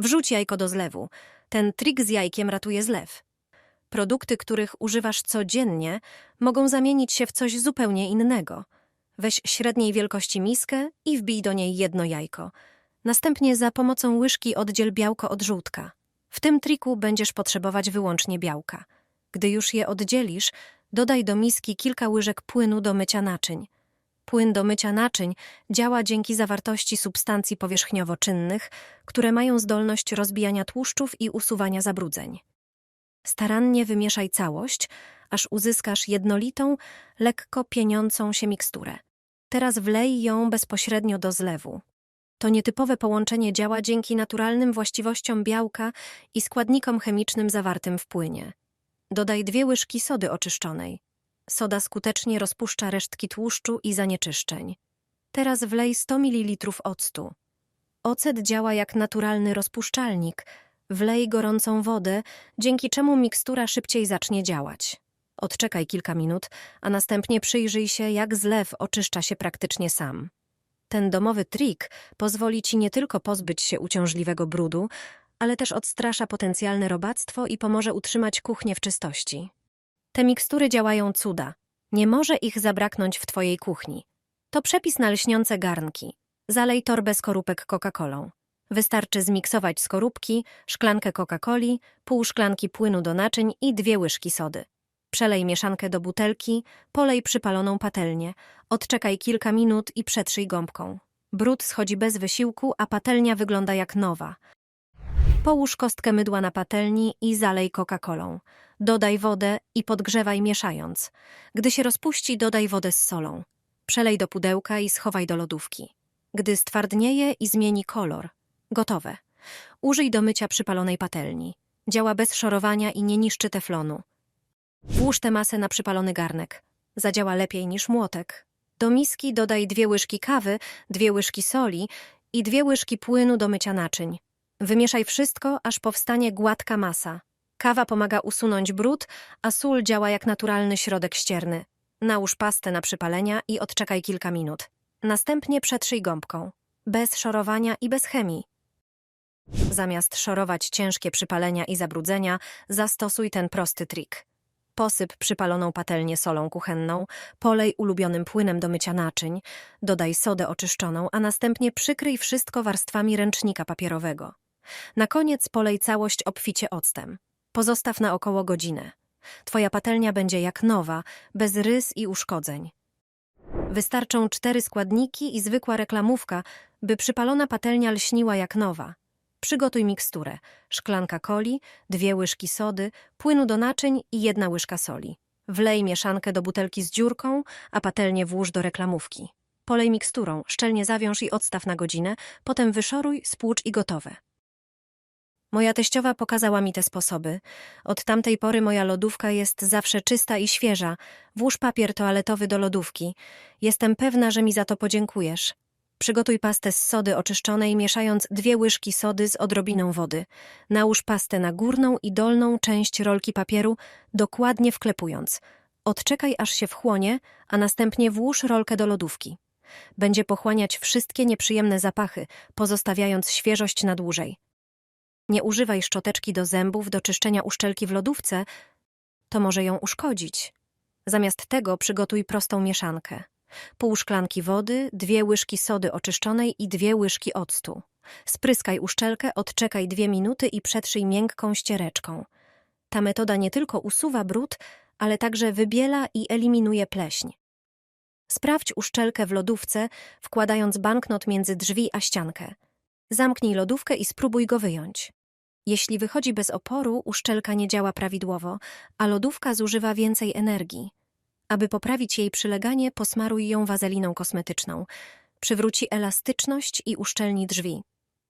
Wrzuć jajko do zlewu. Ten trik z jajkiem ratuje zlew. Produkty, których używasz codziennie, mogą zamienić się w coś zupełnie innego. Weź średniej wielkości miskę i wbij do niej jedno jajko. Następnie za pomocą łyżki oddziel białko od żółtka. W tym triku będziesz potrzebować wyłącznie białka. Gdy już je oddzielisz, dodaj do miski kilka łyżek płynu do mycia naczyń. Płyn do mycia naczyń działa dzięki zawartości substancji powierzchniowo-czynnych, które mają zdolność rozbijania tłuszczów i usuwania zabrudzeń. Starannie wymieszaj całość, aż uzyskasz jednolitą, lekko pieniącą się miksturę. Teraz wlej ją bezpośrednio do zlewu. To nietypowe połączenie działa dzięki naturalnym właściwościom białka i składnikom chemicznym zawartym w płynie. Dodaj dwie łyżki sody oczyszczonej. Soda skutecznie rozpuszcza resztki tłuszczu i zanieczyszczeń. Teraz wlej 100 ml octu. Ocet działa jak naturalny rozpuszczalnik. Wlej gorącą wodę, dzięki czemu mikstura szybciej zacznie działać. Odczekaj kilka minut, a następnie przyjrzyj się, jak zlew oczyszcza się praktycznie sam. Ten domowy trik pozwoli ci nie tylko pozbyć się uciążliwego brudu, ale też odstrasza potencjalne robactwo i pomoże utrzymać kuchnię w czystości. Te mikstury działają cuda. Nie może ich zabraknąć w twojej kuchni. To przepis na lśniące garnki. Zalej torbę skorupek Coca-Colą. Wystarczy zmiksować skorupki, szklankę Coca-Coli, pół szklanki płynu do naczyń i dwie łyżki sody. Przelej mieszankę do butelki, polej przypaloną patelnię, odczekaj kilka minut i przetrzyj gąbką. Brud schodzi bez wysiłku, a patelnia wygląda jak nowa. Połóż kostkę mydła na patelni i zalej Coca-Colą. Dodaj wodę i podgrzewaj mieszając. Gdy się rozpuści, dodaj wodę z solą. Przelej do pudełka i schowaj do lodówki. Gdy stwardnieje i zmieni kolor. Gotowe. Użyj do mycia przypalonej patelni. Działa bez szorowania i nie niszczy teflonu. Włóż tę masę na przypalony garnek. Zadziała lepiej niż młotek. Do miski dodaj dwie łyżki kawy, dwie łyżki soli i dwie łyżki płynu do mycia naczyń. Wymieszaj wszystko, aż powstanie gładka masa. Kawa pomaga usunąć brud, a sól działa jak naturalny środek ścierny. Nałóż pastę na przypalenia i odczekaj kilka minut. Następnie przetrzyj gąbką. Bez szorowania i bez chemii. Zamiast szorować ciężkie przypalenia i zabrudzenia, zastosuj ten prosty trik. Posyp przypaloną patelnię solą kuchenną, polej ulubionym płynem do mycia naczyń, dodaj sodę oczyszczoną, a następnie przykryj wszystko warstwami ręcznika papierowego. Na koniec polej całość obficie octem. Pozostaw na około godzinę. Twoja patelnia będzie jak nowa, bez rys i uszkodzeń. Wystarczą cztery składniki i zwykła reklamówka, by przypalona patelnia lśniła jak nowa. Przygotuj miksturę. Szklanka coli, dwie łyżki sody, płynu do naczyń i jedna łyżka soli. Wlej mieszankę do butelki z dziurką, a patelnię włóż do reklamówki. Polej miksturą, szczelnie zawiąż i odstaw na godzinę, potem wyszoruj, spłucz i gotowe. Moja teściowa pokazała mi te sposoby. Od tamtej pory moja lodówka jest zawsze czysta i świeża. Włóż papier toaletowy do lodówki. Jestem pewna, że mi za to podziękujesz. Przygotuj pastę z sody oczyszczonej, mieszając dwie łyżki sody z odrobiną wody. Nałóż pastę na górną i dolną część rolki papieru, dokładnie wklepując. Odczekaj, aż się wchłonie, a następnie włóż rolkę do lodówki. Będzie pochłaniać wszystkie nieprzyjemne zapachy, pozostawiając świeżość na dłużej. Nie używaj szczoteczki do zębów do czyszczenia uszczelki w lodówce, to może ją uszkodzić. Zamiast tego przygotuj prostą mieszankę. Pół szklanki wody, dwie łyżki sody oczyszczonej i dwie łyżki octu. Spryskaj uszczelkę, odczekaj dwie minuty i przetrzyj miękką ściereczką. Ta metoda nie tylko usuwa brud, ale także wybiela i eliminuje pleśń. Sprawdź uszczelkę w lodówce, wkładając banknot między drzwi a ściankę. Zamknij lodówkę i spróbuj go wyjąć. Jeśli wychodzi bez oporu, uszczelka nie działa prawidłowo, a lodówka zużywa więcej energii. Aby poprawić jej przyleganie, posmaruj ją wazeliną kosmetyczną. Przywróci elastyczność i uszczelni drzwi.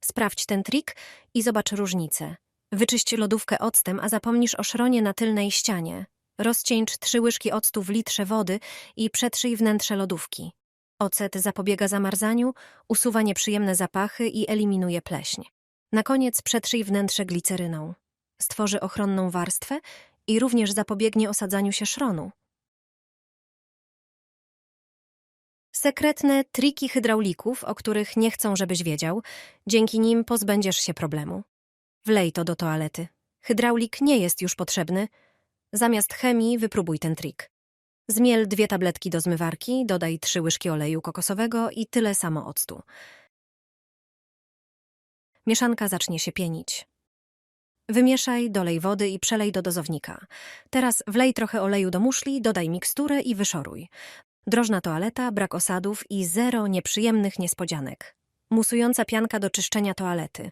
Sprawdź ten trik i zobacz różnicę. Wyczyść lodówkę octem, a zapomnisz o szronie na tylnej ścianie. Rozcieńcz trzy łyżki octu w litrze wody i przetrzyj wnętrze lodówki. Ocet zapobiega zamarzaniu, usuwa nieprzyjemne zapachy i eliminuje pleśń. Na koniec przetrzyj wnętrze gliceryną. Stworzy ochronną warstwę i również zapobiegnie osadzaniu się szronu. Sekretne triki hydraulików, o których nie chcą, żebyś wiedział, dzięki nim pozbędziesz się problemu. Wlej to do toalety. Hydraulik nie jest już potrzebny. Zamiast chemii wypróbuj ten trik. Zmiel dwie tabletki do zmywarki, dodaj trzy łyżki oleju kokosowego i tyle samo octu. Mieszanka zacznie się pienić. Wymieszaj, dolej wody i przelej do dozownika. Teraz wlej trochę oleju do muszli, dodaj miksturę i wyszoruj. Drożna toaleta, brak osadów i zero nieprzyjemnych niespodzianek. Musująca pianka do czyszczenia toalety.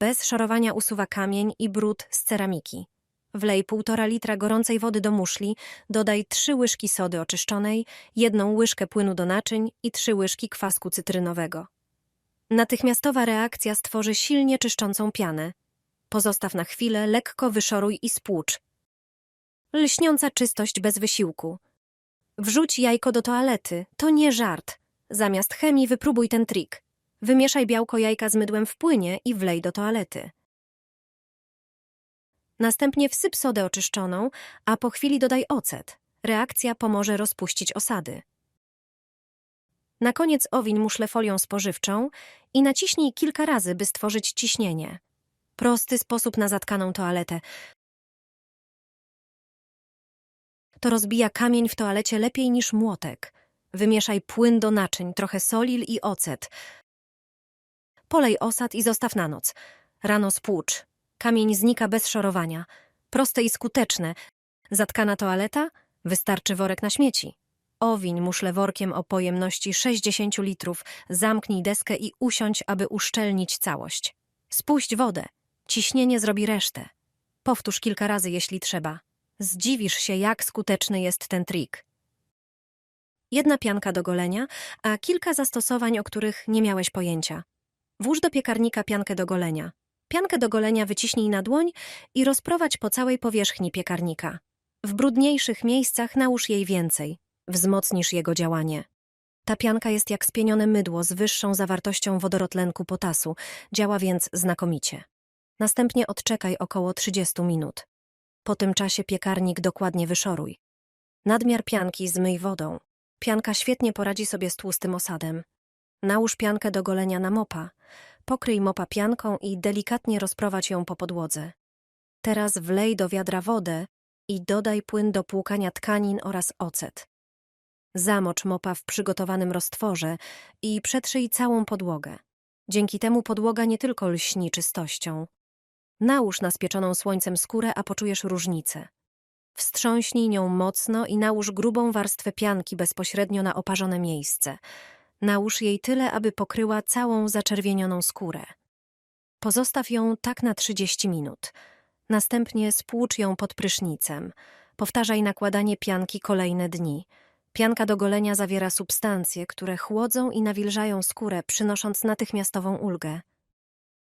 Bez szorowania usuwa kamień i brud z ceramiki. Wlej półtora litra gorącej wody do muszli, dodaj trzy łyżki sody oczyszczonej, jedną łyżkę płynu do naczyń i trzy łyżki kwasku cytrynowego. Natychmiastowa reakcja stworzy silnie czyszczącą pianę. Pozostaw na chwilę, lekko wyszoruj i spłucz. Lśniąca czystość bez wysiłku. Wrzuć jajko do toalety, to nie żart. Zamiast chemii wypróbuj ten trik. Wymieszaj białko jajka z mydłem w płynie i wlej do toalety. Następnie wsyp sodę oczyszczoną, a po chwili dodaj ocet. Reakcja pomoże rozpuścić osady. Na koniec owiń muszlę folią spożywczą i naciśnij kilka razy, by stworzyć ciśnienie. Prosty sposób na zatkaną toaletę. To rozbija kamień w toalecie lepiej niż młotek. Wymieszaj płyn do naczyń, trochę soli i ocet. Polej osad i zostaw na noc. Rano spłucz. Kamień znika bez szorowania. Proste i skuteczne. Zatkana toaleta? Wystarczy worek na śmieci. Owiń muszlę workiem o pojemności 60 litrów, zamknij deskę i usiądź, aby uszczelnić całość. Spuść wodę. Ciśnienie zrobi resztę. Powtórz kilka razy, jeśli trzeba. Zdziwisz się, jak skuteczny jest ten trik. Jedna pianka do golenia, a kilka zastosowań, o których nie miałeś pojęcia. Włóż do piekarnika piankę do golenia. Piankę do golenia wyciśnij na dłoń i rozprowadź po całej powierzchni piekarnika. W brudniejszych miejscach nałóż jej więcej. Wzmocnisz jego działanie. Ta pianka jest jak spienione mydło z wyższą zawartością wodorotlenku potasu, działa więc znakomicie. Następnie odczekaj około 30 minut. Po tym czasie piekarnik dokładnie wyszoruj. Nadmiar pianki zmyj wodą. Pianka świetnie poradzi sobie z tłustym osadem. Nałóż piankę do golenia na mopa. Pokryj mopa pianką i delikatnie rozprowadź ją po podłodze. Teraz wlej do wiadra wodę i dodaj płyn do płukania tkanin oraz ocet. Zamocz mopa w przygotowanym roztworze i przetrzyj całą podłogę. Dzięki temu podłoga nie tylko lśni czystością. Nałóż na spieczoną słońcem skórę, a poczujesz różnicę. Wstrząśnij nią mocno i nałóż grubą warstwę pianki bezpośrednio na oparzone miejsce. Nałóż jej tyle, aby pokryła całą zaczerwienioną skórę. Pozostaw ją tak na 30 minut. Następnie spłucz ją pod prysznicem. Powtarzaj nakładanie pianki kolejne dni. Pianka do golenia zawiera substancje, które chłodzą i nawilżają skórę, przynosząc natychmiastową ulgę.